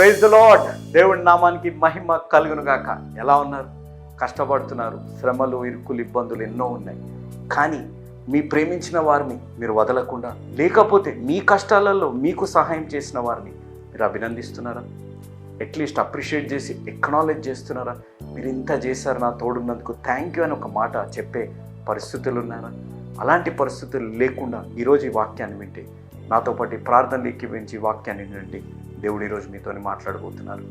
Praise the lord దేవుడి నామానికి మహిమ కలుగును గాక. ఎలా ఉన్నారు? కష్టపడుతున్నారు. శ్రమలు ఇరుకులు ఇబ్బందులు ఎన్నో ఉన్నాయి. కానీ మీ ప్రేమించిన వారిని మీరు వదలకుండా లేకపోతే మీ కష్టాలలో మీకు సహాయం చేసిన వారిని మీరు అభినందిస్తున్నారా? అట్లీస్ట్ అప్రిషియేట్ చేసి ఎక్నాలెడ్జ్ చేస్తున్నారా? మీరు ఇంత చేశారు నా తోడున్నందుకు థ్యాంక్ యూ అని ఒక మాట చెప్పే పరిస్థితులు ఉన్నారా? అలాంటి పరిస్థితులు లేకుండా ఈరోజు ఈ వాక్యాన్ని వింటే నాతో పాటు ప్రార్థనలు ఎక్కివించి వాక్యాన్ని వినండి. దేవుడు ఈరోజు మీతో మాట్లాడబోతున్నారు.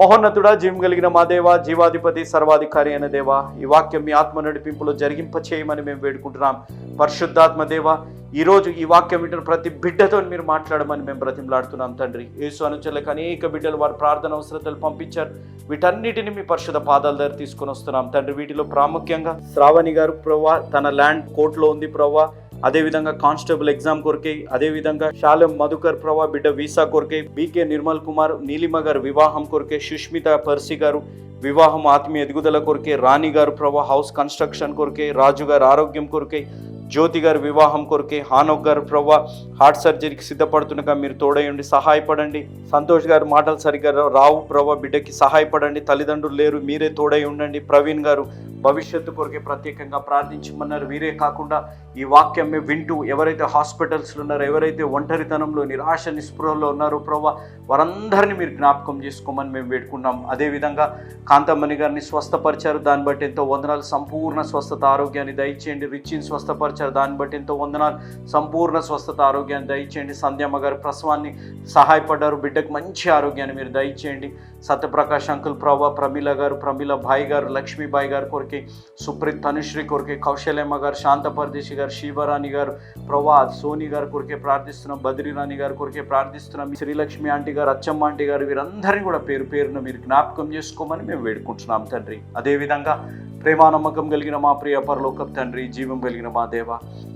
మహోన్నతుడా జీవం కలిగిన మా దేవ జీవాధిపతి సర్వాధికారి అయిన దేవ ఈ వాక్యం మీ ఆత్మ నడిపింపులో జరిగింప చేయమని మేము వేడుకుంటున్నాం. పరిశుద్ధాత్మ దేవ ఈరోజు ఈ వాక్యం వింటున్న ప్రతి బిడ్డతో మీరు మాట్లాడమని మేము బ్రతిమలాడుతున్నాం తండ్రి. యేసు అనుచరులకు అనేక బిడ్డలు వారి ప్రార్థన అవసరతలు పంపించారు. వీటన్నిటిని మీ పరిశుద్ధ పాదాల దగ్గర తీసుకొని వస్తున్నాం తండ్రి. వీటిలో ప్రాముఖ్యంగా శ్రావణి గారు ప్రవ్వా తన ల్యాండ్ కోర్టులో ఉంది ప్రవ్వా అదేవిధంగా కానిస్టేబుల్ ఎగ్జామ్ కొరకై అదేవిధంగా శాలం మధుకర్ ప్రభా బిడ్డ వీసా కొరకై బీకే నిర్మల్ కుమార్ నీలిమ గారు వివాహం కొరకే సుష్మిత పర్సి గారు వివాహం ఆత్మీయ ఎదుగుదల కొరకే రాణి గారు ప్రభా హౌస్ కన్స్ట్రక్షన్ కొరకే రాజు గారు ఆరోగ్యం కొరకై జ్యోతి గారి వివాహం కొరకే హానోక్ గారు ప్రవ్వ హార్ట్ సర్జరీకి సిద్ధపడుతుండగా మీరు తోడయండి సహాయపడండి. సంతోష్ గారు మాటలు సరిగ్గా రావు ప్రవ్వ బిడ్డకి సహాయపడండి. తల్లిదండ్రులు లేరు మీరే తోడై ఉండండి. ప్రవీణ్ గారు భవిష్యత్తు కొరకే ప్రత్యేకంగా ప్రార్థించమన్నారు. వీరే కాకుండా ఈ వాక్యం వింటూ ఎవరైతే హాస్పిటల్స్లో ఉన్నారో ఎవరైతే ఒంటరితనంలో నిరాశ నిస్పృహలో ఉన్నారో ప్రవ్వ వారందరినీ మీరు జ్ఞాపకం చేసుకోమని మేము వేడుకున్నాం అదేవిధంగా కాంతమ్మని గారిని స్వస్థపరిచారు. దాన్ని బట్టి ఎంతో వందనాలు. సంపూర్ణ స్వస్థత ఆరోగ్యాన్ని దయచేయండి. రిచిని స్వస్థపరిచారు దాన్ని బట్టి ఎంతో వందనాలు. సంపూర్ణ స్వస్థత ఆరోగ్యాన్ని దయచేయండి. సంధ్యమ్మ గారు ప్రసవాన్ని సహాయపడ్డారు. బిడ్డకు మంచి ఆరోగ్యాన్ని మీరు దయచేయండి. సత్యప్రకాష్ అంకుల్ ప్రభా ప్రమీల గారు ప్రమీల భాయ్ గారు లక్ష్మీబాయి గారి కొరికి సుప్రీత్ తనుశ్రీ కొరికి కౌశల్యమ్మ గారు శాంత పరదేశి గారు శివరాణి గారు ప్రభా సోని గారి కొరికే ప్రార్థిస్తున్నాం. బద్రీరాణి గారి కొరికే ప్రార్థిస్తున్నాం. శ్రీలక్ష్మి ఆంటీ గారు అచ్చమ్మ ఆంటీ గారు వీరందరినీ కూడా పేరు పేరున మీరు జ్ఞాపకం చేసుకోమని మేము వేడుకుంటున్నాం తండ్రి. అదేవిధంగా ప్రేమానమ్మకం కలిగిన మా ప్రియ పరలోకం తండ్రి జీవం కలిగిన మా దేవ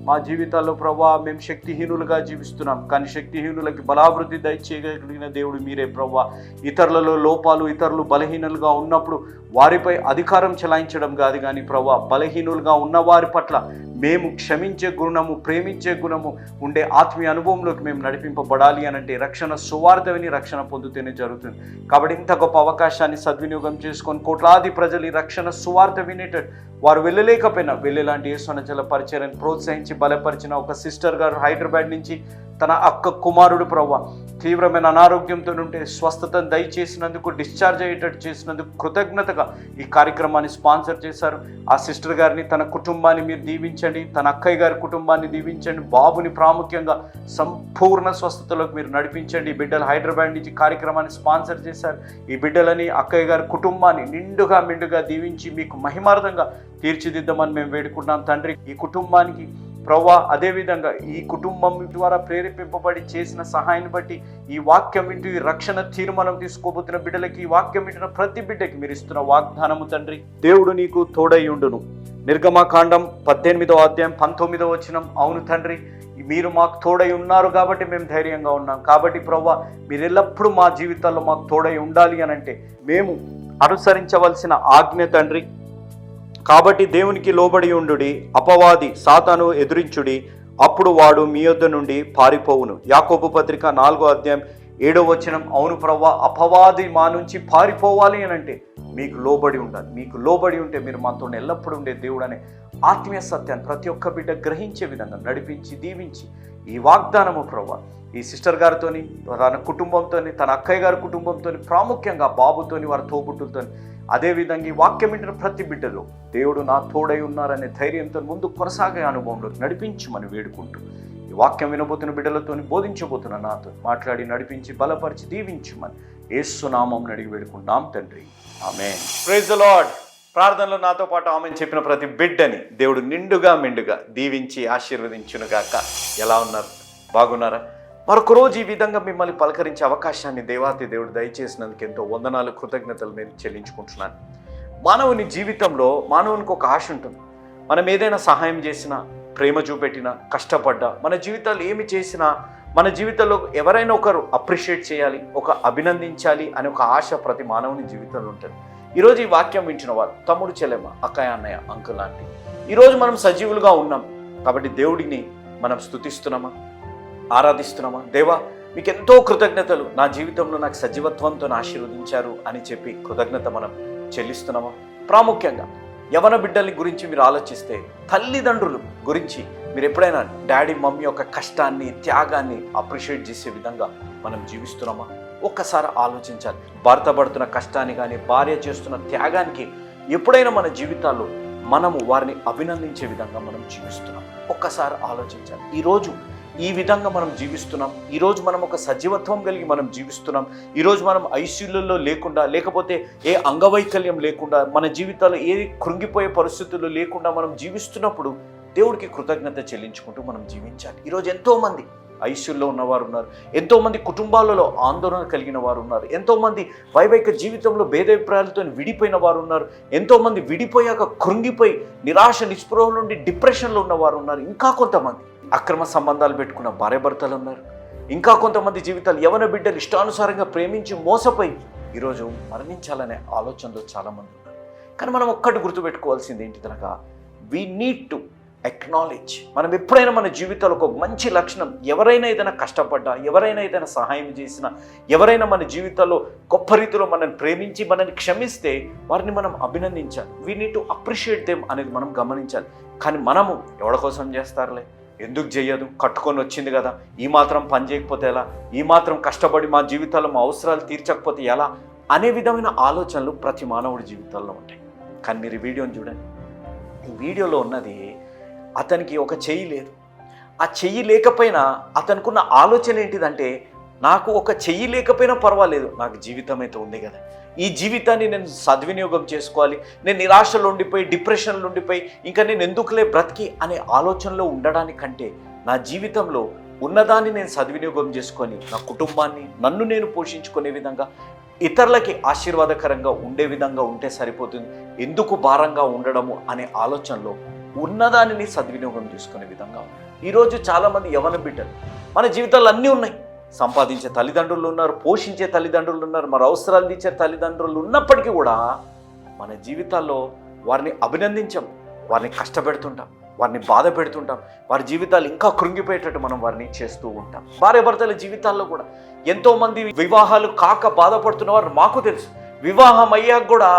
మా జీవితాల్లో ప్రభా మేము శక్తిహీనులుగా జీవిస్తున్నాం. కానీ శక్తిహీనులకి బలాభివృద్ధి దయచేయగలిగిన దేవుడు మీరే ప్రభా. ఇతరులలో లోపాలు ఇతరులు బలహీనులుగా ఉన్నప్పుడు వారిపై అధికారం చెలాయించడం కాదు కానీ ప్రభా బలహీనులుగా ఉన్న వారి పట్ల మేము క్షమించే గుణము ప్రేమించే గుణము ఉండే ఆత్మీయ అనుభవంలోకి మేము నడిపింపబడాలి అని అంటే రక్షణ సువార్థమని విని రక్షణ పొందుతూనే జరుగుతుంది. కాబట్టి ఇంత గొప్ప అవకాశాన్ని సద్వినియోగం చేసుకొని కోట్లాది ప్రజలు ఈ రక్షణ సువార్త వినేటట్టు వారు వెళ్ళలేకపోయినా వెళ్ళేలాంటి యేసునచల పరిచయాన్ని ప్రోత్సహించి బలపరిచిన ఒక సిస్టర్ గారు హైదరాబాద్ నుంచి తన అక్క కుమారుడు ప్రవ్వ తీవ్రమైన అనారోగ్యంతో ఉంటే స్వస్థతను దయచేసినందుకు డిశ్చార్జ్ అయ్యేటట్టు చేసినందుకు కృతజ్ఞతగా ఈ కార్యక్రమాన్ని స్పాన్సర్ చేశారు. ఆ సిస్టర్ గారిని తన కుటుంబాన్ని మీరు దీవించండి తన అక్కయ్య గారి కుటుంబాన్ని దీవించండి బాబుని ప్రాముఖ్యంగా సంపూర్ణ స్వస్థతలోకి మీరు నడిపించండి. ఈ బిడ్డలు హైదరాబాద్ నుంచి కార్యక్రమాన్ని స్పాన్సర్ చేశారు. ఈ బిడ్డలని అక్కయ్య గారి కుటుంబాన్ని నిండుగా మిండుగా దీవించి మీకు మహిమార్థంగా తీర్చిదిద్దామని మేము వేడుకుంటున్నాం. తండ్రి ఈ కుటుంబానికి ప్రవ్వా అదేవిధంగా ఈ కుటుంబం ద్వారా ప్రేరేపింపబడి చేసిన సహాయాన్ని బట్టి ఈ వాక్యం ఇంటి ఈ రక్షణ తీర్మానం తీసుకోబోతున్న బిడ్డలకి ఈ వాక్యం ఇంటిన ప్రతి బిడ్డకి మీరు ఇస్తున్న వాగ్దానము తండ్రి. దేవుడు నీకు తోడై ఉండును. నిర్గమాకాండం పద్దెనిమిదో అధ్యాయం పంతొమ్మిదో వచనం. అవును తండ్రి మీరు మాకు తోడై ఉన్నారు కాబట్టి మేము ధైర్యంగా ఉన్నాం. కాబట్టి ప్రవ్వా మీరు ఎల్లప్పుడూ మా జీవితాల్లో మాకు తోడై ఉండాలి అని అంటే మేము అనుసరించవలసిన ఆజ్ఞ తండ్రి. కాబట్టి దేవునికి లోబడి ఉండుడి అపవాది సాతాను ఎదురించుడి అప్పుడు వాడు మీ యొద్ద నుండి పారిపోవును. యాకోబు పత్రిక నాలుగో అధ్యాయం ఏడో వచనం అవును ప్రవ్వా అపవాది మా నుంచి పారిపోవాలి అని అంటే మీకు లోబడి ఉండాలి. మీకు లోబడి ఉంటే మీరు మాతో ఎల్లప్పుడూ ఉండే దేవుడు అనే ఆత్మీయ సత్యాన్ని ప్రతి ఒక్క బిడ్డ గ్రహించే విధంగా నడిపించి దీవించి ఈ వాగ్దానము ప్రవ్వా ఈ సిస్టర్ గారితోని తన కుటుంబంతోని తన అక్కయ్య గారి కుటుంబంతోని ప్రాముఖ్యంగా బాబుతోని వారి తోబుట్టులతోని అదేవిధంగా ఈ వాక్యం వింటున్న ప్రతి బిడ్డలో దేవుడు నా తోడై ఉన్నారనే ధైర్యంతో ముందు కొనసాగే అనుభవంలోకి నడిపించమని వేడుకుంటూ ఈ వాక్యం వినబోతున్న బిడ్డలతో బోధించబోతున్న నాతో మాట్లాడి నడిపించి బలపరిచి దీవించమని ఏసునామం అడిగి వేడుకుంటాం తండ్రి. ఆమె ప్రైజ్ లార్డ్ ప్రార్థనలో నాతో పాటు ఆమె చెప్పిన ప్రతి బిడ్డని దేవుడు నిండుగా మెండుగా దీవించి ఆశీర్వదించునుగాక. ఎలా ఉన్నారు? బాగున్నారా? మరొక రోజు ఈ విధంగా మిమ్మల్ని పలకరించే అవకాశాన్ని దేవాతి దేవుడు దయచేసినందుకు ఎంతో వందనాలు కృతజ్ఞతలు నేను చెల్లించుకుంటున్నాను. మానవుని జీవితంలో మానవునికి ఒక ఆశ ఉంటుంది. మనం ఏదైనా సహాయం చేసినా ప్రేమ చూపెట్టినా కష్టపడ్డా మన జీవితాలు ఏమి చేసినా మన జీవితంలో ఎవరైనా ఒకరు అప్రిషియేట్ చేయాలి ఒక అభినందించాలి అనే ఒక ఆశ ప్రతి మానవుని జీవితంలో ఉంటుంది. ఈరోజు ఈ వాక్యం వించిన వారు తమ్ముడు చెల్లెమ్మ అక్కయ్య అన్నయ్య అంకుల్ లాంటి ఈరోజు మనం సజీవులుగా ఉన్నాం. కాబట్టి దేవుడిని మనం స్తుతిస్తున్నామా? ఆరాధిస్తున్నామా? దేవా మీకు ఎంతో కృతజ్ఞతలు. నా జీవితంలో నాకు సజీవత్వంతో ఆశీర్వదించారు అని చెప్పి కృతజ్ఞత మనం చెల్లిస్తున్నామా? ప్రాముఖ్యంగా యవన బిడ్డల్ని గురించి మీరు ఆలోచిస్తే తల్లిదండ్రులు గురించి మీరు ఎప్పుడైనా డాడీ మమ్మీ యొక్క కష్టాన్ని త్యాగాన్ని అప్రిషియేట్ చేసే విధంగా మనం జీవిస్తున్నామా? ఒక్కసారి ఆలోచించాలి. భర్త పడుతున్న కష్టాన్ని కానీ భార్య చేస్తున్న త్యాగానికి ఎప్పుడైనా మన జీవితాల్లో మనము వారిని అభినందించే విధంగా మనం జీవిస్తున్నాం. ఒక్కసారి ఆలోచించాలి. ఈరోజు ఈ విధంగా మనం జీవిస్తున్నాం. ఈరోజు మనం ఒక సజీవత్వం కలిగి మనం జీవిస్తున్నాం. ఈరోజు మనం ఐసీయులలో లేకుండా లేకపోతే ఏ అంగవైకల్యం లేకుండా మన జీవితాలు ఏ కృంగిపోయే పరిస్థితుల్లో లేకుండా మనం జీవిస్తున్నప్పుడు దేవుడికి కృతజ్ఞత చెల్లించుకుంటూ మనం జీవించాలి. ఈరోజు ఎంతోమంది ఐసీయూలో ఉన్నవారు ఉన్నారు. ఎంతోమంది కుటుంబాలలో ఆందోళన కలిగిన వారు ఉన్నారు. ఎంతోమంది వైవైక జీవితంలో భేదాభిప్రాయాలతో విడిపోయిన వారు ఉన్నారు. ఎంతోమంది విడిపోయాక కృంగిపోయి నిరాశ నిస్పృహ నుండి డిప్రెషన్లో ఉన్నవారు ఉన్నారు. ఇంకా కొంతమంది. అక్రమ సంబంధాలు పెట్టుకున్న భార్యాభర్తలు ఉన్నారు. ఇంకా కొంతమంది జీవితాలు యవన బిడ్డలు ఇష్టానుసారంగా ప్రేమించి మోసపోయి ఈరోజు మరణించాలనే ఆలోచనలో చాలామంది ఉన్నారు. కానీ మనం ఒక్కటి గుర్తుపెట్టుకోవాల్సింది ఏంటిదనగా వీ నీడ్ టు ఎక్నాలెడ్జ్ మనం ఎప్పుడైనా మన జీవితాలకు ఒక మంచి లక్షణం ఎవరైనా ఏదైనా కష్టపడ్డా ఎవరైనా ఏదైనా సహాయం చేసినా ఎవరైనా మన జీవితాల్లో గొప్ప రీతిలో మనల్ని ప్రేమించి మనల్ని క్షమిస్తే వారిని మనం అభినందించాలి. We need to appreciate them అనేది మనం గమనించాలి. కానీ మనము ఎవరి కోసం చేస్తారులే? ఎందుకు చేయదు? కట్టుకొని వచ్చింది కదా. ఈ మాత్రం పని చేయకపోతే ఎలా? ఈ మాత్రం కష్టపడి మా జీవితాల్లో మా అవసరాలు తీర్చకపోతే ఎలా? అనే విధమైన ఆలోచనలు ప్రతి మానవుడి జీవితాల్లో ఉంటాయి. కానీ మీరు వీడియోని చూడండి. ఈ వీడియోలో ఉన్నది అతనికి ఒక చెయ్యి లేదు. ఆ చెయ్యి లేకపోయినా అతనుకున్న ఆలోచన ఏంటిదంటే నాకు ఒక చెయ్యి లేకపోయినా పర్వాలేదు. నాకు జీవితం అయితే ఉంది కదా. ఈ జీవితాన్ని నేను సద్వినియోగం చేసుకోవాలి. నేను నిరాశలో ఉండిపోయి డిప్రెషన్లో ఉండిపోయి ఇంకా నేను ఎందుకులే బ్రతికి అనే ఆలోచనలో ఉండడానికంటే నా జీవితంలో ఉన్నదాన్ని నేను సద్వినియోగం చేసుకొని నా కుటుంబాన్ని నన్ను నేను పోషించుకునే విధంగా ఇతరులకి ఆశీర్వాదకరంగా ఉండే విధంగా ఉంటే సరిపోతుంది. ఎందుకు భారంగా ఉండడము అనే ఆలోచనలో ఉన్నదానిని సద్వినియోగం చేసుకునే విధంగా ఈరోజు చాలామంది యవన బిడ్డలు మన జీవితాలు అన్నీ ఉన్నాయి. సంపాదించే తల్లిదండ్రులు ఉన్నారు పోషించే తల్లిదండ్రులు ఉన్నారు మరి అవసరాలు తీర్చే తల్లిదండ్రులు ఉన్నప్పటికీ కూడా మన జీవితాల్లో వారిని అభినందించాం వారిని కష్టపెడుతుంటాం వారిని బాధ పెడుతుంటాం వారి జీవితాలు ఇంకా కృంగిపోయేటట్టు మనం వారిని చేస్తూ ఉంటాం. భార్య భర్తల జీవితాల్లో కూడా ఎంతోమంది వివాహాలు కాక బాధపడుతున్న వారు మాకు తెలుసు. వివాహం అయ్యాక కూడా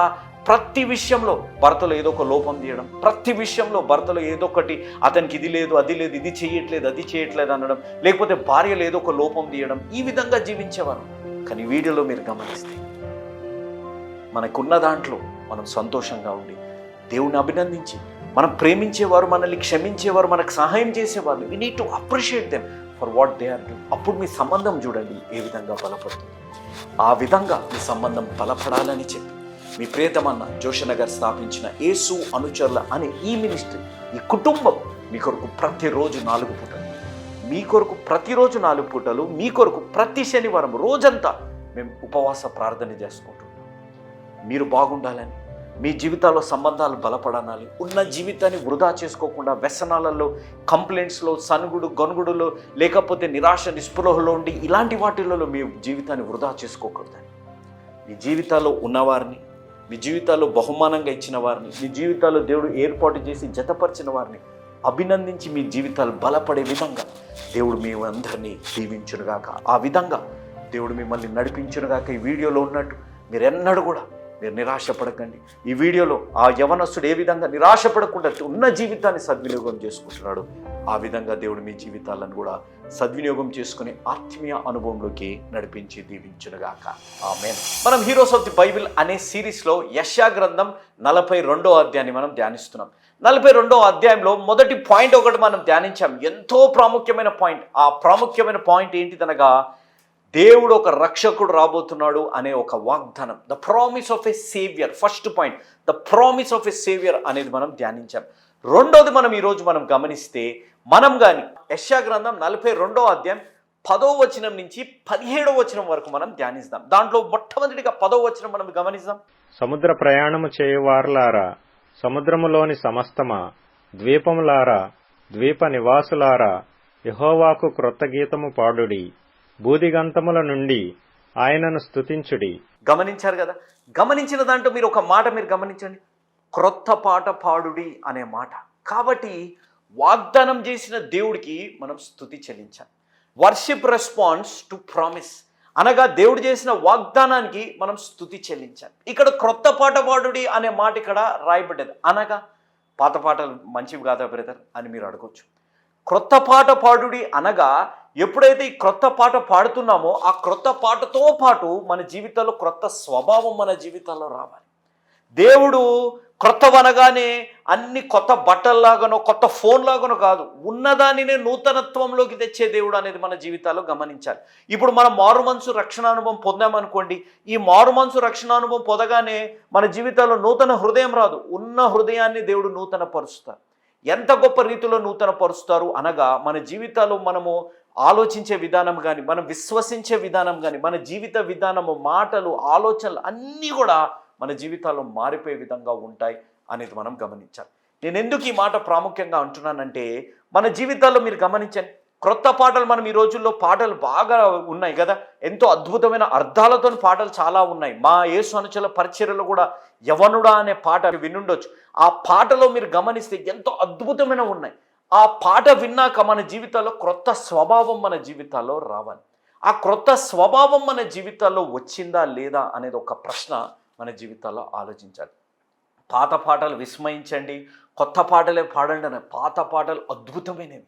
ప్రతి విషయంలో భర్తలో ఏదో ఒక లోపం తీయడం ప్రతి విషయంలో భర్తలో ఏదో ఒకటి అతనికి ఇది లేదు అది లేదు ఇది చేయట్లేదు అది చేయట్లేదు అనడం లేకపోతే భార్యలో ఏదో ఒక లోపం తీయడం ఈ విధంగా జీవించేవారు. కానీ వీడియోలో మీరు గమనిస్తే మనకున్న దాంట్లో మనం సంతోషంగా ఉండి దేవుని అభినందించి మనం ప్రేమించేవారు మనల్ని క్షమించేవారు మనకు సహాయం చేసేవారు we need to appreciate them for what they are do అప్పుడు మీ సంబంధం చూడండి ఏ విధంగా బలపడుతుంది. ఆ విధంగా మీ సంబంధం బలపడాలని చెప్పి. మీ ప్రియతమన్న జోషనగర్ స్థాపించిన యేసు అనుచరుల అనే ఈ మినిస్ట్రీ ఈ కుటుంబం మీ కొరకు ప్రతిరోజు నాలుగు పూటలు. మీ కొరకు ప్రతిరోజు నాలుగు పూటలు మీ కొరకు ప్రతి శనివారం రోజంతా మేము ఉపవాస ప్రార్థన చేసుకుంటున్నాం. మీరు బాగుండాలని మీ జీవితాల్లో సంబంధాలు బలపడాలి ఉన్న జీవితాన్ని వృధా చేసుకోకుండా వ్యసనాలలో కంప్లైంట్స్లో సనుగుడు గనుగుడులో లేకపోతే నిరాశ నిస్పృహలో ఉండి ఇలాంటి వాటిలలో మీ జీవితాన్ని వృధా చేసుకోకూడదని. మీ జీవితాల్లో ఉన్నవారిని మీ జీవితాల్లో బహుమానంగా ఇచ్చిన వారిని మీ జీవితాల్లో దేవుడు ఏర్పాటు చేసి జతపరిచిన వారిని అభినందించి మీ జీవితాలు బలపడే విధంగా దేవుడు మీ అందరినీ దీవించునుగాక. ఆ విధంగా దేవుడు మిమ్మల్ని నడిపించునుగాక ఈ వీడియోలో ఉన్నట్టు మీరు ఎన్నడూ కూడా మీరు నిరాశపడకండి. ఈ వీడియోలో ఆ యవనస్తుడు ఏ విధంగా నిరాశపడకుండా ఉన్న జీవితాన్ని సద్వినియోగం చేసుకుంటున్నాడు ఆ విధంగా దేవుడు మీ జీవితాలను కూడా సద్వినియోగం చేసుకుని ఆత్మీయ అనుభవంలోకి నడిపించి దీవించునుగాక. ఆమె మనం హీరోస్ ఆఫ్ ది బైబిల్ అనే సిరీస్లో యశా గ్రంథం నలభై రెండో అధ్యాయాన్ని మనం ధ్యానిస్తున్నాం. నలభై రెండో అధ్యాయంలో మొదటి పాయింట్ ఒకటి మనం ధ్యానించాం. ఎంతో ప్రాముఖ్యమైన పాయింట్. ఆ ప్రాముఖ్యమైన పాయింట్ ఏంటిదనగా దేవుడు ఒక రక్షకుడు రాబోతున్నాడు అనే ఒక వాగ్దానం. The promise of a saviour first point the promise of a saviour అనేది మనం ధ్యానించాం. రెండోది మనం ఈరోజు మనం గమనిస్తే మనం కానీ యశా గ్రంథం నలభై రెండో అధ్యాయం పదో వచనం నుంచి పదిహేడో వచనం వరకు మనం ధ్యానిస్తాం. దాంట్లో మొట్టమొదటిగా పదో వచనం మనం గమనిస్తాం. సముద్ర ప్రయాణము చేయువారులారా సముద్రములోని సమస్తమా ద్వీపములారా ద్వీప నివాసులారా యహోవాకు క్రొత్త గీతము పాడుడి. బూదిగంతముల నుండి ఆయనను స్థుతించుడి గమనించారు కదా? గమనించిన దాంట్లో మీరు ఒక మాట మీరు గమనించండి. క్రొత్త పాట పాడుడి అనే మాట. కాబట్టి వాగ్దానం చేసిన దేవుడికి మనం స్థుతి చెల్లించాలి. Worship response to promise. అనగా దేవుడు చేసిన వాగ్దానానికి మనం స్థుతి చెల్లించాలి. ఇక్కడ క్రొత్త పాట పాడుడి అనే మాట ఇక్కడ రాయబడ్డది. అనగా పాత పాటలు మంచివి కాదా బ్రదర్ అని మీరు అడగొచ్చు. క్రొత్త పాట పాడుడి అనగా ఎప్పుడైతే ఈ క్రొత్త పాట పాడుతున్నామో ఆ క్రొత్త పాటతో పాటు మన జీవితంలో క్రొత్త స్వభావం మన జీవితంలో రావాలి. దేవుడు క్రొత్తవనగానే అన్ని కొత్త బట్టల్లాగానో కొత్త ఫోన్ లాగానో కాదు ఉన్నదానినే నూతనత్వంలోకి తెచ్చే దేవుడు అనేది మన జీవితాల్లో గమనించాలి. ఇప్పుడు మనం మారు మనసు రక్షణ అనుభవం పొందామనుకోండి ఈ మారు మనసు రక్షణ అనుభవం పొందగానే మన జీవితాల్లో నూతన హృదయం రాదు. ఉన్న హృదయాన్ని దేవుడు నూతన పరుస్తారు ఎంత గొప్ప రీతిలో నూతన పరుస్తారు అనగా మన జీవితాలు మనము ఆలోచించే విధానం కానీ మనం విశ్వసించే విధానం కానీ మన జీవిత విధానము మాటలు ఆలోచనలు అన్నీ కూడా మన జీవితాల్లో మారిపోయే విధంగా ఉంటాయి అనేది మనం గమనించాలి. నేను ఎందుకు ఈ మాట ప్రాముఖ్యంగా అంటున్నానంటే మన జీవితాల్లో మీరు గమనించండి. క్రొత్త పాటలు మనం ఈ రోజుల్లో పాటలు బాగా ఉన్నాయి కదా. ఎంతో అద్భుతమైన అర్థాలతో పాటలు చాలా ఉన్నాయి. మా యేసు అనుచల పరిచర్యలో కూడా యవనుడా అనే పాట వినుండొచ్చు. ఆ పాటలో మీరు గమనిస్తే ఎంతో అద్భుతమైన ఉన్నాయి. ఆ పాట విన్నాక మన జీవితాల్లో క్రొత్త స్వభావం మన జీవితాల్లో రావాలి. ఆ క్రొత్త స్వభావం మన జీవితాల్లో వచ్చిందా లేదా అనేది ఒక ప్రశ్న మన జీవితాల్లో ఆలోచించాలి. పాత పాటలు విస్మయించండి. కొత్త పాటలే పాడండి అనే పాత పాటలు అద్భుతమైనవి.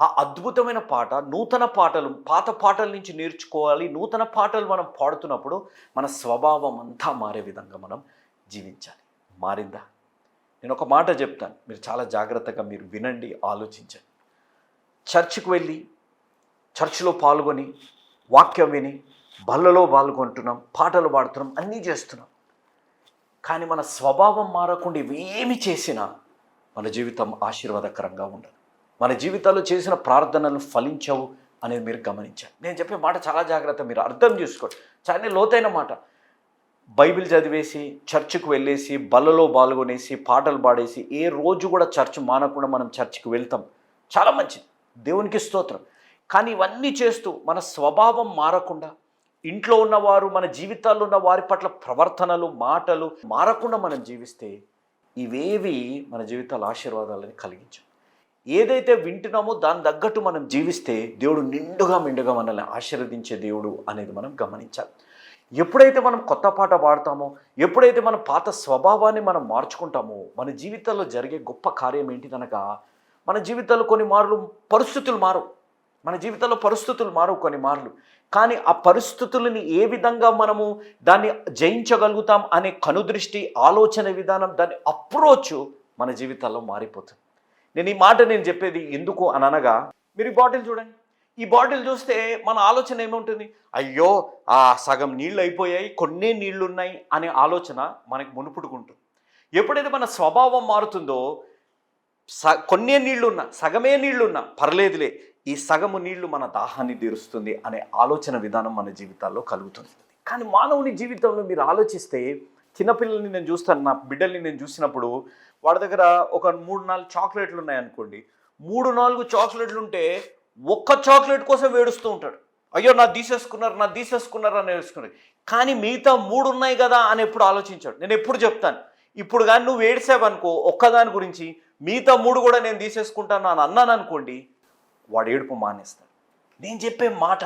ఆ అద్భుతమైన పాట నూతన పాటలు పాత పాటల నుంచి నేర్చుకోవాలి. నూతన పాటలు మనం పాడుతున్నప్పుడు మన స్వభావం అంతా మారే విధంగా మనం జీవించాలి. మారిందా? నేను ఒక మాట చెప్తాను. మీరు చాలా జాగ్రత్తగా మీరు వినండి ఆలోచించండి. చర్చికి వెళ్ళి చర్చిలో పాల్గొని వాక్యం విని బల్లలో పాల్గొంటున్నాం పాటలు పాడుతున్నాం అన్నీ చేస్తున్నాం. కానీ మన స్వభావం మారకుండా ఇవేమి చేసినా మన జీవితం ఆశీర్వాదకరంగా ఉండదు. మన జీవితాల్లో చేసిన ప్రార్థనలు ఫలించవు అనేది మీరు గమనించాలి. నేను చెప్పే మాట చాలా జాగ్రత్త మీరు అర్థం చేసుకోండి. చాలా లోతైన మాట. బైబిల్ చదివేసి చర్చికి వెళ్ళేసి బల్లలో పాల్గొనేసి పాటలు పాడేసి ఏ రోజు కూడా చర్చ్ మానకుండా మనం చర్చికి వెళ్తాం. చాలా మంచిది. దేవునికి స్తోత్రం. కానీ ఇవన్నీ చేస్తూ మన స్వభావం మారకుండా ఇంట్లో ఉన్నవారు మన జీవితాల్లో ఉన్న వారి పట్ల ప్రవర్తనలు మాటలు మారకుండా మనం జీవిస్తే ఇవేవి మన జీవితాల ఆశీర్వాదాలని కలిగించాం ఏదైతే వింటున్నామో దాని తగ్గట్టు మనం జీవిస్తే దేవుడు నిండుగా మిండుగా మనల్ని ఆశీర్వదించే దేవుడు అనేది మనం గమనించాలి. ఎప్పుడైతే మనం కొత్త పాట పాడతామో ఎప్పుడైతే మన పాత స్వభావాన్ని మనం మార్చుకుంటామో మన జీవితంలో జరిగే గొప్ప కార్యం ఏంటిదనగా మన జీవితంలో కొన్ని మార్లు పరిస్థితులు మారు మన జీవితంలో పరిస్థితులు మారవు కొన్ని మార్లు. కానీ ఆ పరిస్థితులని ఏ విధంగా మనము దాన్ని జయించగలుగుతాం అనే కనుదృష్టి ఆలోచన విధానం దాని అప్రోచ్ మన జీవితాల్లో మారిపోతుంది. నేను ఈ మాట నేను చెప్పేది ఎందుకు అని అనగా మీరు ఈ బాటిల్ చూడండి. ఈ బాటిల్ చూస్తే మన ఆలోచన ఏముంటుంది? అయ్యో ఆ సగం నీళ్ళు అయిపోయాయి కొన్ని నీళ్ళు ఉన్నాయి అనే ఆలోచన మనకి మునుపుడుకుంటుంది. ఎప్పుడైతే మన స్వభావం మారుతుందో స కొన్ని నీళ్ళున్నా సగమే నీళ్ళున్నా పర్లేదులే ఈ సగము నీళ్ళు మన దాహాన్ని తీరుస్తుంది అనే ఆలోచన విధానం మన జీవితాల్లో కలుగుతుంది. కానీ మానవుని జీవితంలో మీరు ఆలోచిస్తే చిన్నపిల్లల్ని నేను చూస్తాను నా బిడ్డల్ని నేను చూసినప్పుడు వాడి దగ్గర ఒక మూడు నాలుగు చాక్లెట్లు ఉన్నాయనుకోండి మూడు నాలుగు చాక్లెట్లు ఉంటే ఒక్క చాక్లెట్ కోసం వేడుస్తూ ఉంటాడు. అయ్యో నా తీసేసుకున్నారు నా తీసేసుకున్నారు అని వేసుకున్నారు కానీ మిగతా మూడు ఉన్నాయి కదా అని ఎప్పుడు ఆలోచించాడు. నేను ఎప్పుడు చెప్తాను. ఇప్పుడు కానీ నువ్వు ఏడ్సావనుకో ఒక్కదాని గురించి మిగతా మూడు కూడా నేను తీసేసుకుంటాను అని అన్నాను అనుకోండి వాడు ఏడుపు మానేస్తాడు. నేను చెప్పే మాట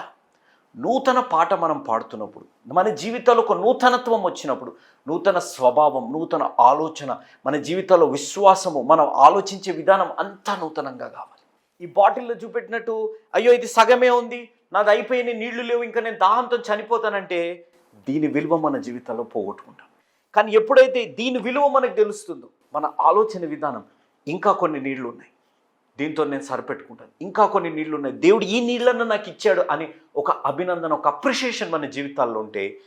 నూతన పాట మనం పాడుతున్నప్పుడు మన జీవితాల్లో ఒక నూతనత్వం వచ్చినప్పుడు నూతన స్వభావం నూతన ఆలోచన మన జీవితంలో విశ్వాసము మనం ఆలోచించే విధానం అంతా నూతనంగా కావాలి. ఈ బాటిల్లో చూపెట్టినట్టు అయ్యో ఇది సగమే ఉంది నాది అయిపోయిన నీళ్ళు లేవు ఇంకా నేను దాహంతో చనిపోతానంటే దీని విలువ మన జీవితంలో పోగొట్టుకుంటాం. కానీ ఎప్పుడైతే దీని విలువ మనకు తెలుస్తుందో మన ఆలోచన విధానం ఇంకా కొన్ని నీళ్ళు ఉన్నాయి. దీంతో నేను సరిపెట్టుకుంటాను. ఇంకా కొన్ని నీళ్ళు ఉన్నాయి దేవుడు ఈ నీళ్ళను నాకు ఇచ్చాడు అని ఒక అభినందన ఒక అప్రిషియేషన్ మన జీవితాల్లో ఉంటే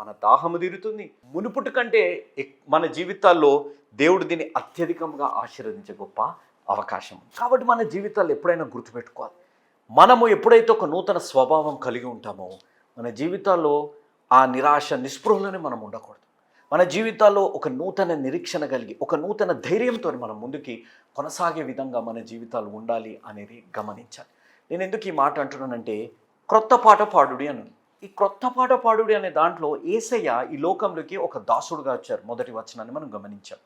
మన దాహము తీరుతుంది. మునుపుటి కంటే ఎక్- మన జీవితాల్లో దేవుడు దీన్ని అత్యధికంగా ఆశీర్వదించే గొప్ప అవకాశం. కాబట్టి మన జీవితాల్లో ఎప్పుడైనా గుర్తుపెట్టుకోవాలి. మనము ఎప్పుడైతే ఒక నూతన స్వభావం కలిగి ఉంటామో మన జీవితాల్లో ఆ నిరాశ నిస్పృహలోనే మనం ఉండకూడదు. మన జీవితాల్లో ఒక నూతన నిరీక్షణ కలిగి ఒక నూతన ధైర్యంతో మనం ముందుకి కొనసాగే విధంగా మన జీవితాలు ఉండాలి అనేది గమనించాలి. నేను ఎందుకు ఈ మాట అంటున్నానంటే క్రొత్త పాట పాడుడి అని ఈ క్రొత్త పాట పాడుడి అనే దాంట్లో ఏసయ్య ఈ లోకంలోకి ఒక దాసుడుగా వచ్చారు. మొదటి వచనాన్ని మనం గమనించాం.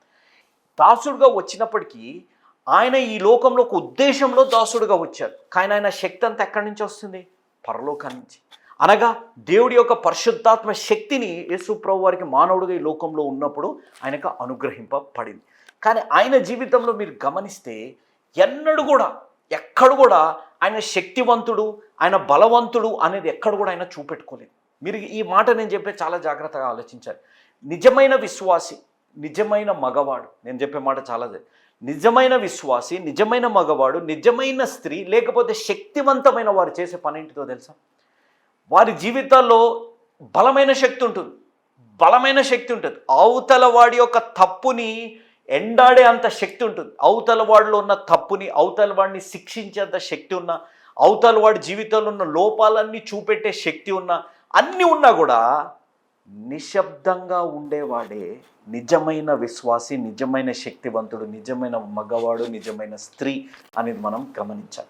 దాసుడుగా వచ్చినప్పటికీ ఆయన ఈ లోకంలో ఒక ఉద్దేశంలో దాసుడుగా వచ్చారు. కానీ ఆయన శక్తి అంతా ఎక్కడి నుంచి వస్తుంది? పరలోకం నుంచి. అనగా దేవుడి యొక్క పరిశుద్ధాత్మ శక్తిని యేసు ప్రభు వారికి మానవుడిగా ఈ లోకంలో ఉన్నప్పుడు ఆయనకు అనుగ్రహింపబడింది. కానీ ఆయన జీవితంలో మీరు గమనిస్తే ఎన్నడూ కూడా ఎక్కడ కూడా ఆయన శక్తివంతుడు ఆయన బలవంతుడు అనేది ఎక్కడ కూడా ఆయన చూపెట్టుకోలేదు. మీరు ఈ మాట నేను చెప్పే చాలా జాగ్రత్తగా ఆలోచించాలి. నిజమైన విశ్వాసి నిజమైన మగవాడు నేను చెప్పే మాట చాలా నిజమైన విశ్వాసి నిజమైన మగవాడు నిజమైన స్త్రీ లేకపోతే శక్తివంతమైన వారు చేసే పని ఏంటిదో తెలుసా? వారి జీవితాల్లో బలమైన శక్తి ఉంటుంది. బలమైన శక్తి ఉంటుంది. అవతల వాడి యొక్క తప్పుని ఎండాడే అంత శక్తి ఉంటుంది. అవతల వాడిలో ఉన్న తప్పుని అవతల వాడిని శిక్షించేంత శక్తి ఉన్న అవతల వాడి జీవితంలో ఉన్న లోపాలన్నీ చూపెట్టే శక్తి ఉన్న అన్నీ ఉన్నా కూడా నిశ్శబ్దంగా ఉండేవాడే నిజమైన విశ్వాసి నిజమైన శక్తివంతుడు నిజమైన మగవాడు నిజమైన స్త్రీ అనేది మనం గమనించాలి.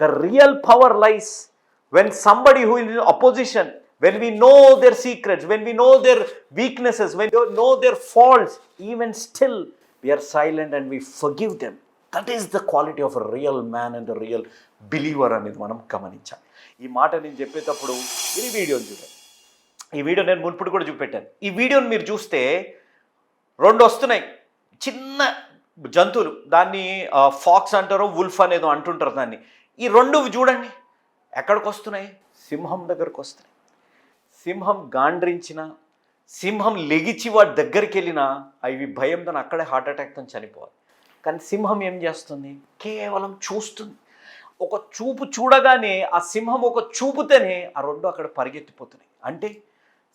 The real power lies when somebody who is in opposition when we know their secrets when we know their weaknesses when we know their faults even still we are silent and we forgive them that is the quality of a real man and a real believer అనేది మనం గమనించాలి ఈ మాట నేను చెప్పేటప్పుడు ఇది వీడియోని చూడండి ఈ వీడియో నేను మునుపుడు కూడా చూపెట్టాను ఈ వీడియోని మీరు చూస్తే రెండు వస్తున్నాయి చిన్న జంతువులు దాన్ని ఫాక్స్ అంటారో వుల్ఫ్ అనేదో అంటుంటారు దాన్ని ఈ రెండు చూడండి ఎక్కడికి వస్తున్నాయి సింహం దగ్గరకు వస్తున్నాయి సింహం గాండ్రించిన సింహం లెగిచి వాడి దగ్గరికి వెళ్ళినా అవి భయంతో అక్కడే హార్ట్ అటాక్తో చనిపోవాలి. కానీ సింహం ఏం చేస్తుంది? కేవలం చూస్తుంది. ఒక చూపు చూడగానే ఆ సింహం ఒక చూపుతేనే ఆ రెండు అక్కడ పరిగెత్తిపోతున్నాయి. అంటే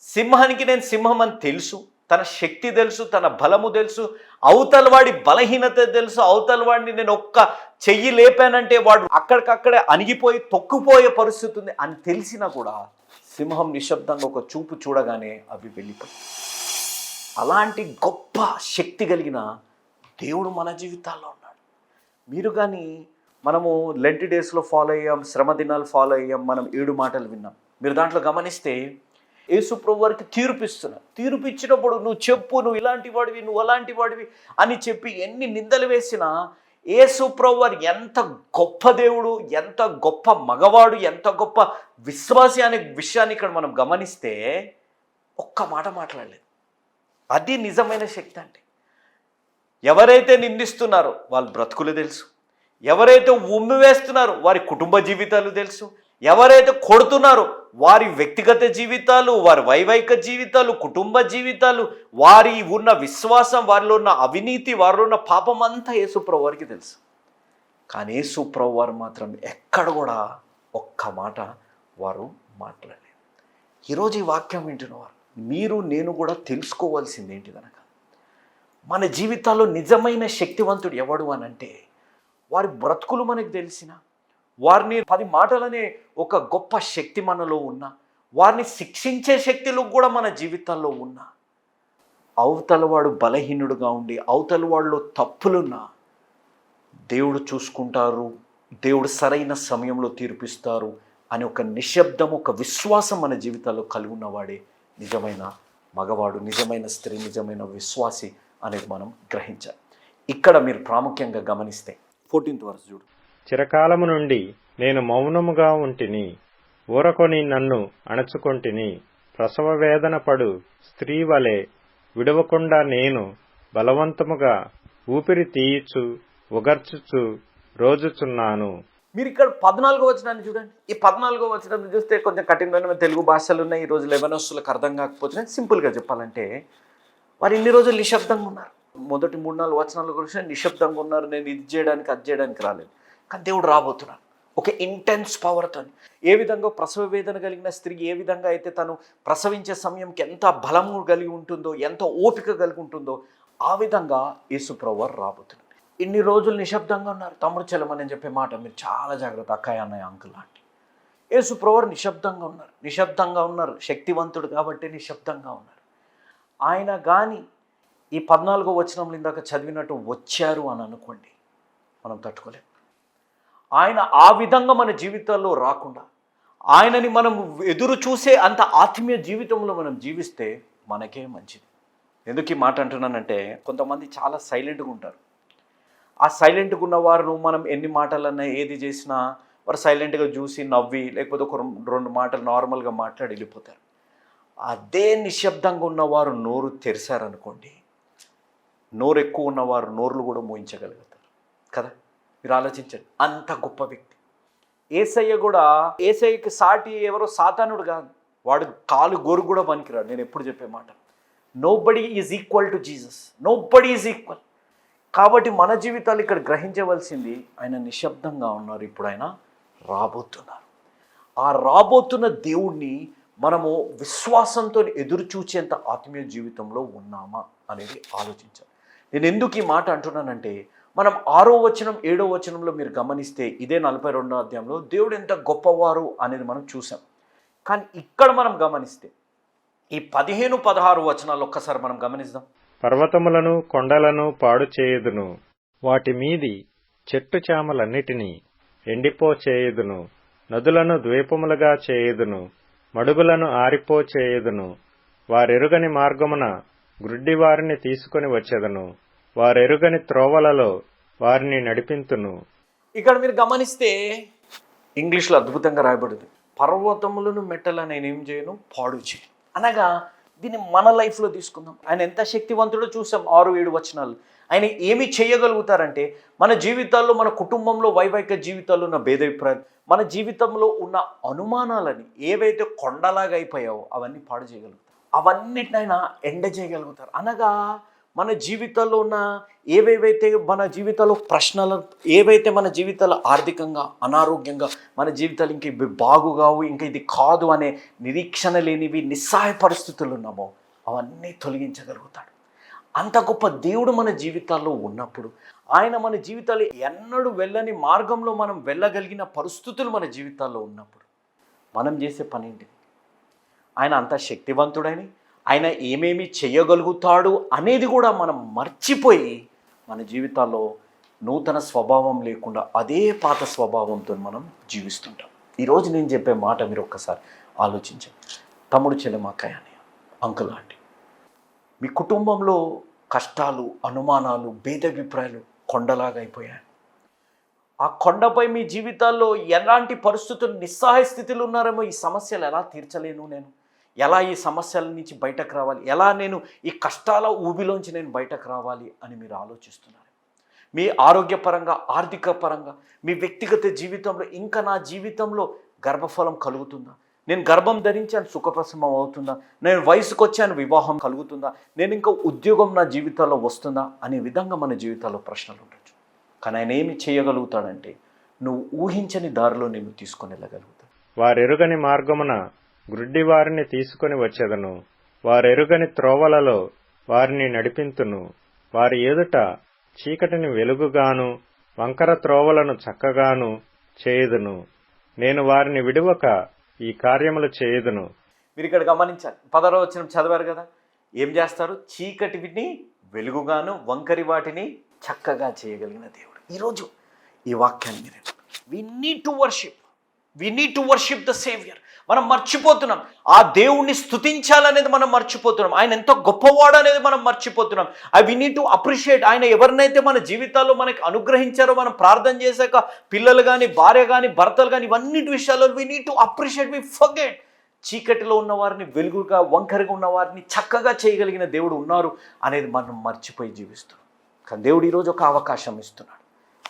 సింహానికి నేను సింహం అని తెలుసు. తన శక్తి తెలుసు తన బలము తెలుసు అవతల వాడి బలహీనత తెలుసు అవతల వాడిని నేను ఒక్క చెయ్యి లేపానంటే వాడు అక్కడికక్కడే అణిగిపోయి తొక్కుపోయే పరిస్థితి ఉంది అని తెలిసినా కూడా సింహం నిశ్శబ్దంగా ఒక చూపు చూడగానే అవి వెళ్ళిపోయి అలాంటి గొప్ప శక్తి కలిగిన దేవుడు మన జీవితాల్లో ఉన్నాడు. మీరు కానీ మనము లెంటి డేస్లో ఫాలో అయ్యాం శ్రమ దినాలు ఫాలో అయ్యాం మనం ఏడు మాటలు విన్నాం. మీరు దాంట్లో గమనిస్తే యేసు వారికి తీర్పు ఇస్తున్నారు తీర్పు ఇచ్చినప్పుడు నువ్వు చెప్పు నువ్వు ఇలాంటి వాడివి నువ్వు అలాంటి వాడివి అని చెప్పి ఎన్ని నిందలు వేసినా యేసు వారు ఎంత గొప్ప దేవుడు ఎంత గొప్ప మగవాడు ఎంత గొప్ప విశ్వాసి అనే విషయాన్ని ఇక్కడ మనం గమనిస్తే ఒక్క మాట మాట్లాడలేదు. అది నిజమైన శక్తి అంటే ఎవరైతే నిందిస్తున్నారో వాళ్ళ బ్రతుకులు తెలుసు. ఎవరైతే ఉమ్మి వేస్తున్నారో వారి కుటుంబ జీవితాలు తెలుసు. ఎవరైతే కొడుతున్నారో వారి వ్యక్తిగత జీవితాలు వారి వైవాహిక జీవితాలు కుటుంబ జీవితాలు వారి ఉన్న విశ్వాసం వారిలో ఉన్న అవినీతి వారిలో ఉన్న పాపం అంతా యేసుప్రభు వారికి తెలుసు. కానీ యేసుప్రభు వారు మాత్రం ఎక్కడ కూడా ఒక్క మాట వారు మాట్లాడలేదు. ఈరోజు ఈ వాక్యం వింటున్న వారు మీరు నేను కూడా తెలుసుకోవాల్సింది ఏంటి కనుక మన జీవితాల్లో నిజమైన శక్తివంతుడు ఎవడు అని అంటే వారి బ్రతుకులు మనకు తెలిసిన వారిని పది మాటలనే ఒక గొప్ప శక్తి మనలో ఉన్న వారిని శిక్షించే శక్తులు కూడా మన జీవితాల్లో ఉన్న. అవతల వాడు బలహీనుడుగా ఉండి అవతల వాడిలో తప్పులున్నా దేవుడు చూసుకుంటారు దేవుడు సరైన సమయంలో తీర్పిస్తారు అని ఒక నిశ్శబ్దం ఒక విశ్వాసం మన జీవితాల్లో కలిగి ఉన్నవాడే నిజమైన మగవాడు నిజమైన స్త్రీ నిజమైన విశ్వాసి అనేది మనం గ్రహించాలి. ఇక్కడ మీరు ప్రాముఖ్యంగా గమనిస్తే ఫోర్టీన్త్ వరకు చూడు. చిరకాలము నుండి నేను మౌనముగా ఉంటిని ఊరకొని నన్ను అణచుకొంటిని ప్రసవ వేదన పడు స్త్రీ వలె విడవకుండా నేను బలవంతముగా ఊపిరి తీయుచు ఉగర్చుచు రోజుచున్నాను. మీరు ఇక్కడ పద్నాలుగో వచనాన్ని చూడండి. ఈ పద్నాలుగో వచనం చూస్తే కొంచెం కఠినమైన తెలుగు భాషలు ఉన్నాయి. ఈ రోజు లెబనోస్తులకు అర్థం కాకపోతే సింపుల్గా చెప్పాలంటే వారు ఇన్ని రోజులు నిశ్శబ్దంగా ఉన్నారు. మొదటి మూడు నాలుగు వచనాల గురించి నిశ్శబ్దంగా ఉన్నారు. నేను ఇది చేయడానికి అది చేయడానికి రాలేదు. కానీ దేవుడు రాబోతున్నాడు. ఒక ఇంటెన్స్ పవర్తో ఏ విధంగా ప్రసవ వేదన కలిగిన స్త్రీ ఏ విధంగా అయితే తను ప్రసవించే సమయంకి ఎంత బలము కలిగి ఉంటుందో ఎంత ఓపిక కలిగి ఉంటుందో ఆ విధంగా యేసుప్రభు రాబోతున్నాడు ఇన్ని రోజులు నిశ్శబ్దంగా ఉన్నారు. తమ్ముడు చెల్లమని చెప్పే మాట మీరు చాలా జాగ్రత్త. అక్కయ్య అన్నయ్య అంకుల్ లాంటి. యేసు ప్రవర్ నిశ్శబ్దంగా ఉన్నారు. నిశ్శబ్దంగా ఉన్నారు. శక్తివంతుడు కాబట్టి నిశ్శబ్దంగా ఉన్నారు. ఆయన కానీ ఈ పద్నాలుగో వచనంలో ఇందాక చదివినట్టు వచ్చారు అని అనుకోండి మనం తట్టుకోలేం. ఆయన ఆ విధంగా మన జీవితాల్లో రాకుండా ఆయనని మనం ఎదురు చూసే అంత ఆత్మీయ జీవితంలో మనం జీవిస్తే మనకే మంచిది. ఎందుకు ఈ మాట అంటున్నానంటే కొంతమంది చాలా సైలెంట్గా ఉంటారు. ఆ సైలెంట్గా ఉన్న వారు మనం ఎన్ని మాటలన్నా ఏది చేసినా వారు సైలెంట్గా చూసి నవ్వి లేకపోతే ఒక రెండు- రెండు మాటలు నార్మల్గా మాట్లాడి వెళ్ళిపోతారు. అదే నిశ్శబ్దంగా ఉన్నవారు నోరు తెరిచారనుకోండి నోరు ఎక్కువ ఉన్నవారు నోర్లు కూడా మోయించగలుగుతారు. కదా? మీరు ఆలోచించండి. అంత గొప్ప వ్యక్తి. ఏసయ్య కూడా ఏసయ్యకి సాటి ఎవరో సాతానుడు కాదు. వాడు కాలు గోరు కూడా పనికిరాడు. నేను ఎప్పుడు చెప్పే మాట. Nobody is equal to Jesus nobody is equal కాబట్టి మన జీవితాలు ఇక్కడ గ్రహించవలసింది ఆయన నిశ్శబ్దంగా ఉన్నారు. ఇప్పుడు ఆయన రాబోతున్నారు. ఆ రాబోతున్న దేవుణ్ణి మనము విశ్వాసంతో ఎదురు చూచేంత ఆత్మీయ జీవితంలో ఉన్నామా అనేది ఆలోచించాలి. నేను ఎందుకు ఈ మాట అంటున్నానంటే మనం ఆరో వచనం ఏడో వచనంలో మీరు గమనిస్తే ఇదే నలభై రెండో అధ్యాయంలో దేవుడు ఎంత గొప్పవారు అనేది మనం చూసాం కానీ ఇక్కడ మనం గమనిస్తే ఈ పదిహేను పదహారు వచనాలు ఒక్కసారి మనం గమనిద్దాం పర్వతములను కొండలను పాడు చేయుదును. వాటి మీది చెట్టు చామలన్నిటినీ ఎండిపో చేయుదును. నదులను ద్వీపములుగా చేయుదును. మడుగులను ఆరిపో చేయుదును. వారెరుగని మార్గమున గ్రుడ్డివారిని తీసుకొని వచ్చేదను. వారెరుగని త్రోవలలో వారిని నడిపింతును. ఇక్కడ మీరు గమనిస్తే ఇంగ్లీష్లో అద్భుతంగా రాయబడింది. పర్వతములను మెట్టలు నేను ఏం చేయను? పాడు చేయను. అనగా దీన్ని మన లైఫ్లో తీసుకుందాం. ఆయన ఎంత శక్తివంతుడో చూసాం ఆరు ఏడు వచనాలు. ఆయన ఏమి చేయగలుగుతారంటే మన జీవితాల్లో మన కుటుంబంలో వైవాహిక జీవితాల్లో ఉన్న భేదాభిప్రాయాలు మన జీవితంలో ఉన్న అనుమానాలని ఏవైతే కొండలాగా అయిపోయావో అవన్నీ పాడు చేయగలుగుతారు. అవన్నిటినైనా ఎండ చేయగలుగుతారు. అనగా మన జీవితంలో ఉన్న ఏవేవైతే మన జీవితంలో ప్రశ్నలు ఏవైతే మన జీవితాలు ఆర్థికంగా అనారోగ్యంగా మన జీవితాలు ఇంక ఇవి బాగుగావు ఇంకా ఇది కాదు అనే నిరీక్షణ లేనివి నిస్సహాయ పరిస్థితులు ఉన్నామో అవన్నీ తొలగించగలుగుతాడు. అంత గొప్ప దేవుడు మన జీవితాల్లో ఉన్నప్పుడు ఆయన మన జీవితాలు ఎన్నడూ వెళ్ళని మార్గంలో మనం వెళ్ళగలిగిన పరిస్థితులు మన జీవితాల్లో ఉన్నప్పుడు మనం చేసే పని ఏంటిది ఆయన అంత శక్తివంతుడని ఆయన ఏమేమి చేయగలుగుతాడు అనేది కూడా మనం మర్చిపోయి మన జీవితాల్లో నూతన స్వభావం లేకుండా అదే పాత స్వభావంతో మనం జీవిస్తుంటాం. ఈరోజు నేను చెప్పే మాట మీరు ఒక్కసారి ఆలోచించండి. తమ్ముడు చెల్లెమ్మక్కయ్య అని అంకుల్ ఆంటీ. మీ కుటుంబంలో కష్టాలు అనుమానాలు భేదాభిప్రాయాలు కొండలాగా అయిపోయాయి. ఆ కొండపై మీ జీవితాల్లో ఎలాంటి పరిస్థితులు నిస్సహాయ స్థితిలో ఉన్నారేమో ఈ సమస్యలు ఎలా తీర్చలేను నేను? ఎలా ఈ సమస్యల నుంచి బయటకు రావాలి? ఎలా నేను ఈ కష్టాల ఊబిలోంచి నేను బయటకు రావాలి అని మీరు ఆలోచిస్తున్నారు? మీ ఆరోగ్యపరంగా ఆర్థిక పరంగా మీ వ్యక్తిగత జీవితంలో ఇంకా నా జీవితంలో గర్భఫలం కలుగుతుందా? నేను గర్భం ధరించాను సుఖప్రసవం అవుతుందా? నేను వయసుకు వచ్చాను వివాహం కలుగుతుందా? నేను ఇంకా ఉద్యోగం నా జీవితాల్లో వస్తుందా? అనే విధంగా మన జీవితాల్లో ప్రశ్నలు ఉండొచ్చు. కానీ ఆయన ఏమి చేయగలుగుతాడంటే నువ్వు ఊహించని దారిలో నేను తీసుకొని వెళ్ళగలుగుతావు వారెరుగని మార్గమున గ్రుడ్డివారిని తీసుకొని వచ్చెదను. వారెరుగని త్రోవలలో వారిని నడిపింతును. వారి ఎదుట చీకటిని వెలుగుగాను వంకర త్రోవలను చక్కగాను చేయుదును. నేను వారిని విడువక ఈ కార్యములు చేయుదును. మీరు ఇక్కడ గమనించాలి. పదరో వచ్చిన చదివారు కదా? ఏం చేస్తారు? చీకటిని వెలుగుగాను వంకరి వాటిని చక్కగా చేయగలిగిన దేవుడు. ఈరోజు ఈ వాక్యాన్ని మీరు we need to worship we need to worship the saviour మనం మర్చిపోతున్నాం. ఆ దేవుణ్ణి స్థుతించాలనేది మనం మర్చిపోతున్నాం. ఆయన ఎంత గొప్పవాడు అనేది మనం మర్చిపోతున్నాం. I we need to appreciate ఆయన ఎవరినైతే మన జీవితాల్లో మనకి అనుగ్రహించారో మనం ప్రార్థన చేశాక పిల్లలు కానీ భార్య కానీ భర్తలు కానీ ఇవన్నిటి విషయాల్లో we need to appreciate we forget చీకటిలో ఉన్న వారిని వెలుగుగా వంకరగా ఉన్న వారిని చక్కగా చేయగలిగిన దేవుడు ఉన్నారు అనేది మనం మర్చిపోయి జీవిస్తున్నాం. కానీ దేవుడు ఈరోజు ఒక అవకాశం ఇస్తున్నాడు.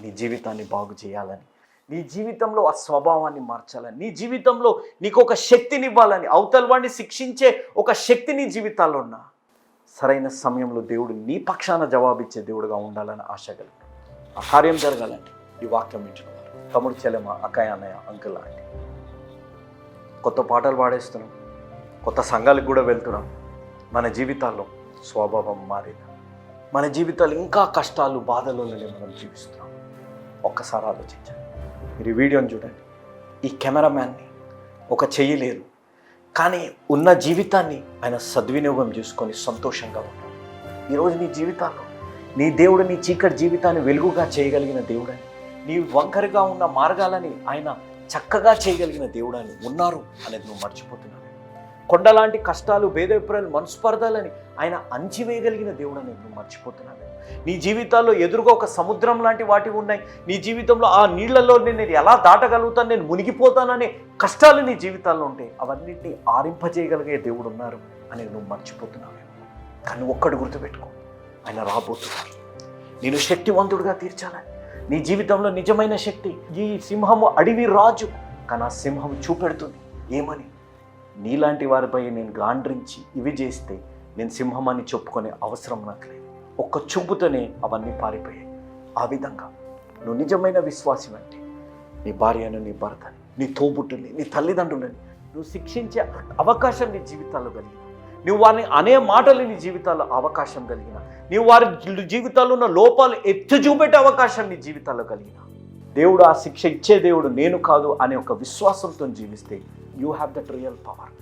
నీ జీవితాన్ని బాగు చేయాలని. నీ జీవితంలో ఆ స్వభావాన్ని మార్చాలని నీ జీవితంలో నీకు ఒక శక్తిని ఇవ్వాలని అవతల వాడిని శిక్షించే ఒక శక్తి నీ జీవితాల్లో ఉన్నా సరైన సమయంలో దేవుడు నీ పక్షాన జవాబిచ్చే దేవుడుగా ఉండాలని ఆశ కలిగి ఆ కార్యం జరగాలండి. ఈ వాక్యం వింటున్న వారు తమ్ముడు చెల్లెమ అక్కయ్య అన్నయ్య అంకుల్ అండి కొత్త పాటలు పాడేస్తున్నాం. కొత్త సంఘాలకు కూడా వెళ్తున్నాం. మన జీవితాల్లో స్వభావం మారింది. మన జీవితాలు ఇంకా కష్టాలు బాధలు మనం జీవిస్తున్నాం. ఒక్కసారి ఆలోచించండి. మీరు ఈ వీడియోని చూడండి. ఈ కెమెరామ్యాన్ని ఒక చెయ్యి లేరు కానీ ఉన్న జీవితాన్ని ఆయన సద్వినియోగం చేసుకొని సంతోషంగా ఉన్నాడు. ఈరోజు నీ జీవితాల్లో నీ దేవుడు నీ చీకటి జీవితాన్ని వెలుగుగా చేయగలిగిన దేవుడని నీ వంకరగా ఉన్న మార్గాలని ఆయన చక్కగా చేయగలిగిన దేవుడని ఉన్నారు అనేది నువ్వు మర్చిపోతున్నావు. కొండలాంటి కష్టాలు భేదభిప్రాయాలు మనస్పర్ధాలని ఆయన అంచివేయగలిగిన దేవుడని నువ్వు మర్చిపోతున్నావు. నీ జీవితాల్లో ఎదురుగా ఒక సముద్రం లాంటి వాటి ఉన్నాయి. నీ జీవితంలో ఆ నీళ్ళలో నేను ఎలా దాటగలుగుతాను? నేను మునిగిపోతాననే కష్టాలు నీ జీవితాల్లో ఉంటాయి అవన్నింటినీ ఆరింపజేయగలిగే దేవుడు ఉన్నారు అని నువ్వు మర్చిపోతున్నావేమో. కానీ ఒక్కడు గుర్తుపెట్టుకో ఆయన రాబోతున్నాడు. నేను శక్తివంతుడిగా తీర్చాలని నీ జీవితంలో నిజమైన శక్తి ఈ సింహము అడవి రాజు. కానీ ఆ సింహం చూపెడుతుంది. ఏమని? నీలాంటి వారిపై నేను గాండ్రించి ఇవి చేస్తే నేను సింహం అని చెప్పుకునే అవసరం నాకు లేదు. ఒక్క చూపుతోనే అవన్నీ పారిపోయాయి. ఆ విధంగా నువ్వు నిజమైన విశ్వాసం అంటే నీ భార్యను నీ భర్తని నీ తోబుట్టుని నీ తల్లిదండ్రులని నువ్వు శిక్షించే అవకాశం నీ జీవితాల్లో కలిగిన నువ్వు వారిని అనే మాటలు నీ జీవితాల్లో అవకాశం కలిగిన నీవు వారి జీవితాల్లో ఉన్న లోపాలు ఎత్తి చూపెట్టే అవకాశం నీ జీవితాల్లో కలిగిన. దేవుడు ఆ శిక్ష ఇచ్చే దేవుడు నేను కాదు అనే ఒక విశ్వాసంతో జీవిస్తే you have that real power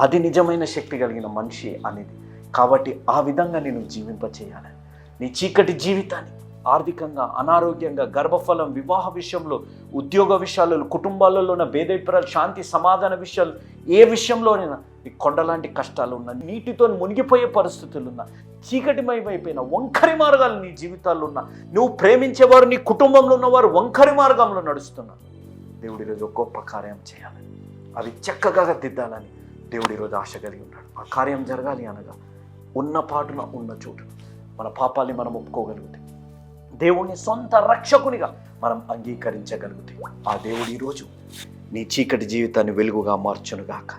అది నిజమైన శక్తి కలిగిన మనిషి అనేది. కాబట్టి ఆ విధంగా నేను జీవింపచేయాలని నీ చీకటి జీవితాన్ని ఆర్థికంగా అనారోగ్యంగా గర్భఫలం వివాహ విషయంలో ఉద్యోగ విషయాలలో కుటుంబాలలో ఉన్న భేదభిప్రాయాలు శాంతి సమాధాన విషయాలు ఏ విషయంలోనైనా నీ కొండలాంటి కష్టాలు ఉన్నా నీటితో మునిగిపోయే పరిస్థితులు ఉన్నా చీకటిమయమైపోయిన వంకరి మార్గాలు నీ జీవితాల్లో ఉన్నా నువ్వు ప్రేమించేవారు నీ కుటుంబంలో ఉన్నవారు వంకరి మార్గంలో నడుస్తున్నారు. దేవుడు ఈరోజు గొప్ప కార్యం చేయాలని అవి చక్కగా దిద్దాలని దేవుడు ఈరోజు ఆశ కలిగి ఉన్నాడు. ఆ కార్యం జరగాలి అనగా ఉన్న పాటున ఉన్న చోటున మన పాపాల్ని మనం ఒప్పుకోగలిగితే దేవుణ్ణి సొంత రక్షకునిగా మనం అంగీకరించగలిగితే ఆ దేవుడు ఈరోజు నీ చీకటి జీవితాన్ని వెలుగుగా మార్చునుగాక.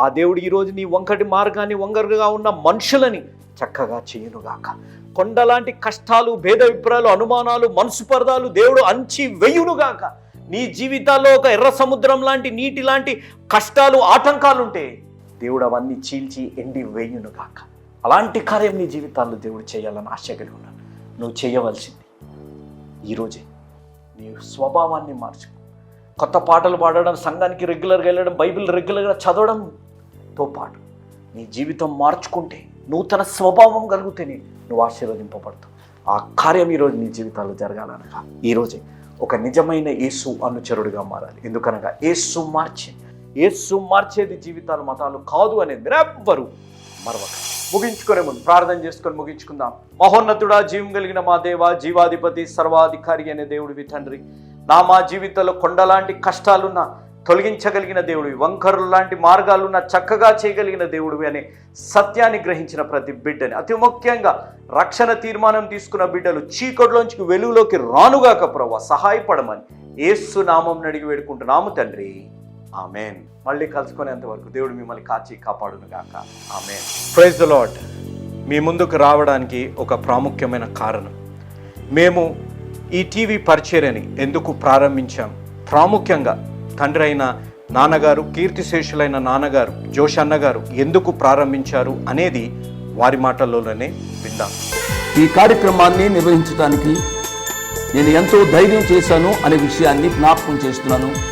ఆ దేవుడు ఈరోజు నీ వంకటి మార్గాన్ని వంగరుగా ఉన్న మనుషులని చక్కగా చేయునుగాక. కొండలాంటి కష్టాలు భేద విప్రాయాలు అనుమానాలు మనసు పరదాలు దేవుడు అంచి వెయ్యునుగాక నీ జీవితాల్లో ఒక ఎర్ర సముద్రం లాంటి నీటి లాంటి కష్టాలు ఆటంకాలుంటే దేవుడు అవన్నీ చీల్చి ఎండి వేయునుగాక. అలాంటి కార్యం నీ జీవితాల్లో దేవుడు చేయాలని ఆశ కలిగి ఉన్నాను నువ్వు చేయవలసింది ఈరోజే నీ స్వభావాన్ని మార్చుకో కొత్త పాటలు పాడడం సంఘానికి రెగ్యులర్గా వెళ్ళడం బైబిల్ రెగ్యులర్గా చదవడంతో పాటు నీ జీవితం మార్చుకుంటే నూతన స్వభావం కలిగితేనే నువ్వు ఆశీర్వదింపబడతావు. ఆ కార్యం ఈరోజు నీ జీవితాల్లో జరగాలనగా ఈరోజే ఒక నిజమైన యేసు అనుచరుడిగా మారాలి. ఎందుకనగా యేసు మార్చే యేసు మార్చేది జీవితాలు మతాలు కాదు అనేది మీరెవ్వరు మరొక ముగించుకునే ముందు ప్రార్థన చేసుకొని ముగించుకుందాం. మహోన్నతుడా జీవం కలిగిన మా దేవ జీవాధిపతి సర్వాధికారి అనే దేవుడివి తండ్రి. నా మా జీవితంలో కొండలాంటి కష్టాలున్నా తొలగించగలిగిన దేవుడివి. వంకరులు లాంటి మార్గాలున్న చక్కగా చేయగలిగిన దేవుడివి అనే సత్యాన్ని గ్రహించిన ప్రతి బిడ్డని. అతి ముఖ్యంగా రక్షణ తీర్మానం తీసుకున్న బిడ్డలు చీకటిలోంచి వెలుగులోకి రానుగాక ప్రభా సహాయపడమని ఏసు నామం అడిగి వేడుకుంటున్నాము తండ్రి. ఆమెన్. మళ్ళీ కలుసుకునేంత వరకు దేవుడు మిమ్మల్ని కాచి కాపాడును గాక. ఆమెన్. ప్రైజ్ ద లాడ్ మీ ముందుకు రావడానికి ఒక ప్రాముఖ్యమైన కారణం. మేము ఈ టీవీ పరిచర్యని ఎందుకు ప్రారంభించాం? ప్రాముఖ్యంగా తండ్రి అయిన నాన్నగారు కీర్తిశేషులైన నాన్నగారు జోష్ అన్నగారు ఎందుకు ప్రారంభించారు అనేది వారి మాటల్లోనే విందాం. ఈ కార్యక్రమాన్ని నిర్వహించడానికి నేను ఎంతో ధైర్యం చేశాను అనే విషయాన్ని జ్ఞాపకం చేస్తున్నాను.